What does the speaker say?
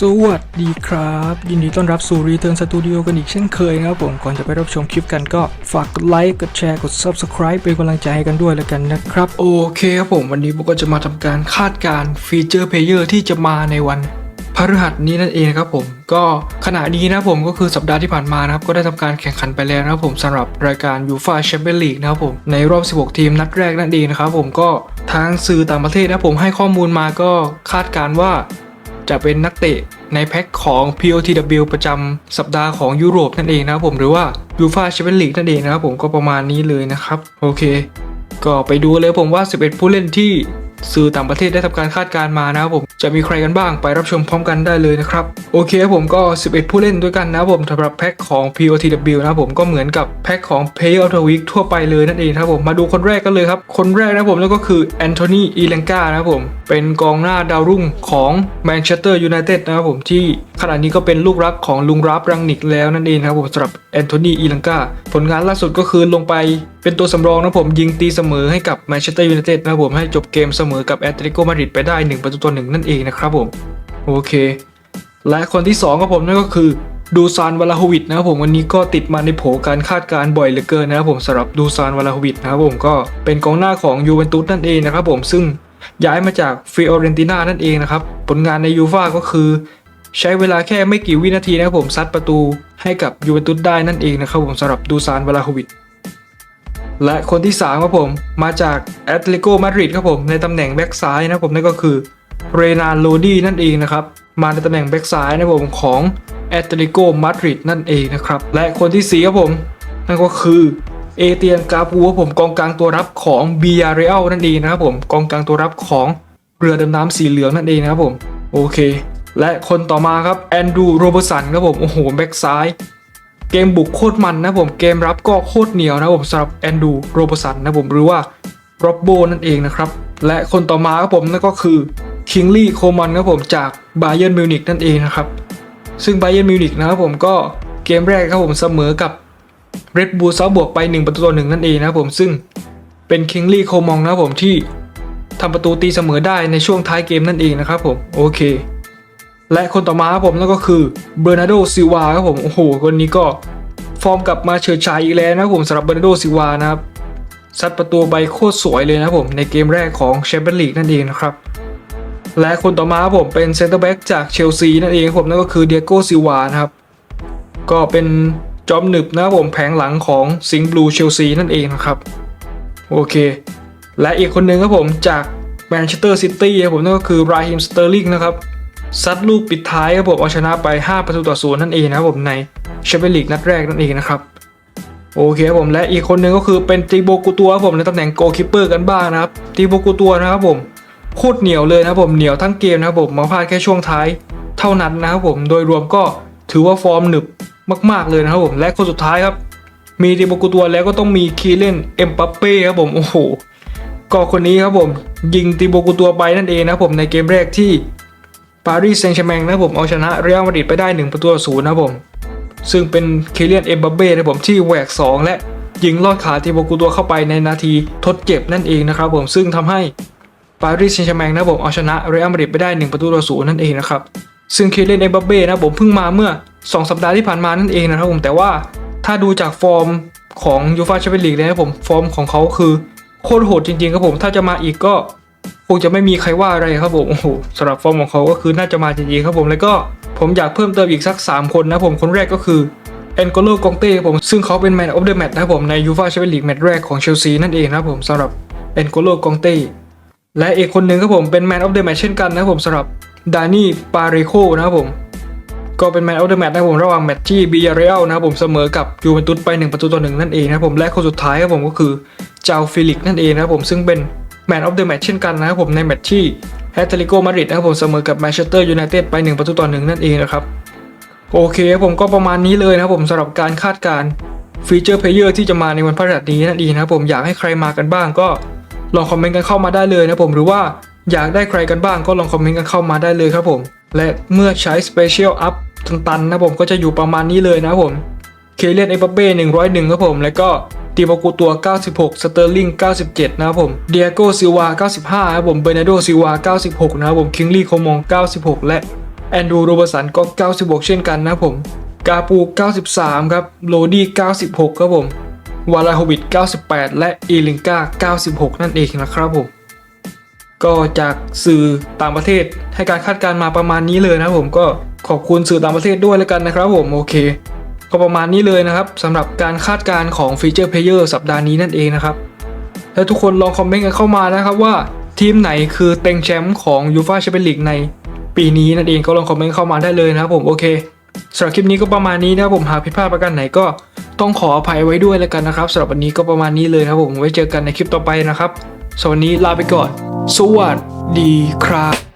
สวัสดีครับ ยินดีต้อนรับสู่รีเทิร์นสตูดิโอกันอีกเช่นเคยนะครับผม ก่อนจะไปรับชมคลิปกันก็ฝากกดไลค์ กดแชร์ กด Subscribe เป็นกำลังใจให้กันด้วยแล้วกันนะครับ โอเคครับผม วันนี้ผมก็จะมาทำการคาดการ์ฟีเจอร์เพลเยอร์ที่จะมาในวันพฤหัสนี้นั่นเองครับผมก็ขณะนี้นะผมก็คือสัปดาห์ที่ผ่านมานะครับก็ได้ทำการแข่งขันไปแล้วนะครับผมสำหรับรายการยูฟาแชมเปี้ยนลีกนะครับผมในรอบ 16 ทีมนัดแรกนั่นเองนะครับผมก็ทางสื่อต่างประเทศนะผมให้ข้อมูลมาก็คาดการ์ว่า จะเป็นนักเตะในแพ็คของ POTW ประจำสัปดาห์ของยุโรปนั่นเองนะครับผมหรือว่ายูฟาแชมเปี้ยนลีกนั่นเองนะครับผมก็ประมาณนี้เลยนะครับ โอเค ก็ไปดูเลยผมว่า 11 ผู้เล่นที่ สื่อต่างประเทศได้ทำการคาดการณ์มานะครับผมจะมีใครกันบ้างไปรับชมพร้อมกันได้เลยนะครับ โอเคครับผมก็ 11 ผู้เล่นด้วยกันนะครับผมสำหรับแพ็คของ POTW นะครับผมก็เหมือนกับแพ็คของ Player of the Week ทั่วไปเลยนั่นเองครับผมมาดูคนแรกกันเลยครับ คนแรกนะผมนั่นก็คือแอนโทนีอีเลงกานะครับผมเป็นกองหน้าดาวรุ่งของแมนเชสเตอร์ยูไนเต็ดนะครับผมที่ขณะนี้ก็เป็นลูกรักของลุงรับรังนิกแล้วนั่นเองครับผมสำหรับแอนโทนีอีเลงกาผลงานล่าสุดก็คือลงไปเป็นตัวสำรองนะผมยิงตีเสมอให้กับแมนเชสเตอร์ยูไนเต็ดนะครับผมให้จบเกมเสมอกับแอตเลติโกมาดริดไปได้ 1 ประตูต่อหนึ่งนั่นเองนะครับผม โอเค และคนที่2ของผมนั่นก็คือดูซานวลาฮวิดนะครับผมวันนี้ก็ติดมาในโผการคาดการณ์บ่อยเหลือเกินนะครับผมสำหรับดูซานวลาฮวิดนะครับผมก็เป็นกองหน้าของยูเวนตุสนั่นเองนะครับผมซึ่งย้ายมาจากฟิโอเรนติน่านั่นเองนะครับผลงานในยูฟ่าก็คือ ใช้เวลาแค่ไม่กี่วินาทีนะครับผมซัดประตูให้กับยูเวนตุสได้นั่นเองนะครับผมสำหรับดูซานวลาฮวิด และคนที่3ครับผมมาจากแอตเลติโกมาดริดครับผมในตำแหน่งแบ็กซ้ายนะครับผมนั่นก็คือเรนาโลดี้นั่นเองนะครับมาในตำแหน่งแบ็กซ้ายนะครับผมของแอตเลติโกมาดริดนั่นเองนะครับและคนที่4ครับผมนั่นก็คือเอเตียนกาปูครับผมกองกลางตัวรับของบียาเรอัลนั่นเองนะครับผมกองกลางตัวรับของเรือดำน้ำสีเหลืองนั่นเองนะครับผมโอเค และคนต่อมาครับแอนดรูโรเบอร์สันครับผมโอ้โหแบ็กซ้าย เกมบุกโคตรมันนะผมเกมรับก็โคตรเหนียวนะผมสำหรับแอนดูโรบสันนะผมหรือว่าโรบโบนั่นเองนะครับ และคนต่อมาครับผมนั่นก็คือคิงลี่โคมันครับผมจากบาเยิร์นมิวนิกนั่นเองนะครับ ซึ่งบาเยิร์นมิวนิกนะครับผมก็เกมแรกครับผมเสมอกับเรดบูลซาบวกไป 1 ประตูต่อหนึ่งนั่นเองนะครับผมซึ่งเป็นคิงลี่โคมองนะครับผมที่ทำประตูตีเสมอได้ในช่วงท้ายเกมนั่นเองนะครับผมโอเค และคนต่อมาครับผมนั่นก็คือเบอร์นาร์โดซิวาครับผมโอ้โหคนนี้ก็ฟอร์มกลับมาเฉิดฉายอีกแล้วนะผมสำหรับเบอร์นาร์โดซิวานะครับซัดประตูใบโคตรสวยเลยนะผมในเกมแรกของแชมเปี้ยนลีกนั่นเองนะครับและคนต่อมาครับผมเป็นเซนเตอร์แบ็กจากเชลซีนั่นเองผมนั่นก็คือเดียโก้ซิวานะครับก็เป็นจอมหนึบนะผมแผงหลังของสิงห์บลูเชลซีนั่นเองนะครับโอเค และอีกคนหนึ่งครับผมจากแมนเชสเตอร์ซิตี้ครับผมนั่นก็คือราฮิมสเตอร์ลิงนะครับ ซัดลูกปิดท้ายครับผมเอาชนะไป 5 ประตูต่อศูนย์นั่นเองนะครับผมในแชมเปี้ยนลีกนัดแรกนั่นเองนะครับโอเคครับผมและอีกคนหนึ่งก็คือเป็นตีโบกูตัวครับผมในตำแหน่งโกลคิปเปอร์กันบ้างนะครับตีโบกูตัวนะครับผมโคตรเหนียวเลยนะครับผมเหนียวทั้งเกมนะครับผมมาพลาดแค่ช่วงท้ายเท่านั้นนะครับผมโดยรวมก็ถือว่าฟอร์มหนึบมากๆเลยนะครับผมและคนสุดท้ายครับ มีตีโบกูตัวแล้วก็ต้องมีคีเลนเอ็มปัปเป้ครับผมโอ้โหก็คนนี้ครับผมยิงตีโบกูตัวไปนั่นเองนะครับผมในเกมแรกที่ ปารีสแซงต์แชร์แมงนะผมเอาชนะเรอัลมาดริดไปได้ 1 ประตูต่อศูนย์นะผม ซึ่งเป็นเคเลียนเอ็มบัเบ้นะผมที่แหวก 2 และยิงลอดขาทีโบกูตัวเข้าไปในนาทีทดเจ็บนั่นเองนะครับผมซึ่งทำให้ปารีสแซงต์แชร์แมงนะผมเอาชนะเรอัลมาดริดไปได้ 1 ประตูต่อศูนย์นั่นเองนะครับซึ่งเคเลียนเอ็มบัเบ้นะผมเพิ่งมาเมื่อ 2 สัปดาห์ที่ผ่านมานั่นเองนะครับผมแต่ว่าถ้าดูจากฟอร์มของยูฟาแชมเปี้ยนลีกเลยนะผมฟอร์มของเขาคือโคตรโหดจริงๆครับผมถ้าจะมาอีกก็ งจะไม่มีใครว่าอะไรครับผมโอ้โหสำหรับฟอร์มของเขาก็คือน่าจะมาจริงๆครับผมแล้วก็ผมอยากเพิ่มเติมอีกสัก 3 คนนะผมคนแรกก็คือเอนโกโลกองเต้ผมซึ่งเขาเป็นแมนออฟเดอะแมตช์นะผมในยูฟาแชมเปี้ยนลีกแมตช์แรกของเชลซีนั่นเองนะครับผมสำหรับเอนโกโลกองเต้และอีกคนหนึ่งครับผมเป็นแมนออฟเดอะแมตช์เช่นกันนะครับผมสำหรับดานี่ปาเรโคนะครับผมก็เป็นแมนออฟเดอะแมตช์นะผมระหว่างแมตช์ที่บียาเรอัลนะครับผมเสมอกับยูเวนตุสไป 1 ประตูต่อหนึ่งนั่นเองนะครับผมและคนสุดท้ายครับผมก็คือเจ้าฟิลิกนั่นเองนะผมซึ่งเป็น แมนออฟเดอะแมตช์เช่นกันนะครับผมในแมตช์ที่แอตเลติโกมาดริดนะครับผมเสมอกับแมนเชสเตอร์ยูไนเต็ดไป 1 ประตูต่อหนึ่งนั่นเองนะครับโอเคครับผมก็ประมาณนี้เลยนะครับผมสำหรับการคาดการ์ฟีเจอร์เพลเยอร์ที่จะมาในวันพฤหัสนี้นั่นเองนะครับผมอยากให้ใครมากันบ้างก็ลองคอมเมนต์กันเข้ามาได้เลยนะครับผมหรือว่าอยากได้ใครกันบ้างก็ลองคอมเมนต์กันเข้ามาได้เลยครับผม และเมื่อใช้ Special Up ตันๆนะผมก็จะอยู่ประมาณนี้เลยนะครับผมเคเลียนเอเปเป้101ครับผม แล้วก็ ตีบากูตัว 96 สเตอร์ลิง 97 นะครับผม เดียโกซิวา 95 ครับผม เบอร์นาโดซิวา 96 นะครับผม คิงลี่โคมอง 96 และแอนดูโรเบอร์สันก็ 96 เช่นกันนะครับผม กาปู 93 ครับ โรดี้ 96 ครับผม วาลาโฮวิด98 และอีลิงกา 96 นั่นเองนะครับผม ก็จากสื่อต่างประเทศให้การคาดการณ์มาประมาณนี้เลยนะครับผม ก็ขอบคุณสื่อต่างประเทศด้วยแล้วกันนะครับผม โอเค ก็ประมาณนี้เลยนะครับสำหรับการคาดการณ์ของฟีเจอร์เพลเยอร์สัปดาห์นี้นั่นเองนะครับ แล้วทุกคนลองคอมเมนต์กันเข้ามานะครับว่าทีมไหนคือเต็งแชมป์ของยูฟาแชมเปี้ยนลีกในปีนี้นั่นเองก็ลองคอมเมนต์เข้ามาได้เลยนะครับผมโอเคสำหรับคลิปนี้ก็ประมาณนี้นะครับผมหากผิดพลาดประการไหนก็ต้องขออภัยไว้ด้วยแล้วกันนะครับสำหรับวันนี้ก็ประมาณนี้เลยนะครับผมไว้เจอกันในคลิปต่อไปนะครับสวันนี้ลาไปก่อน สวัสดีครับ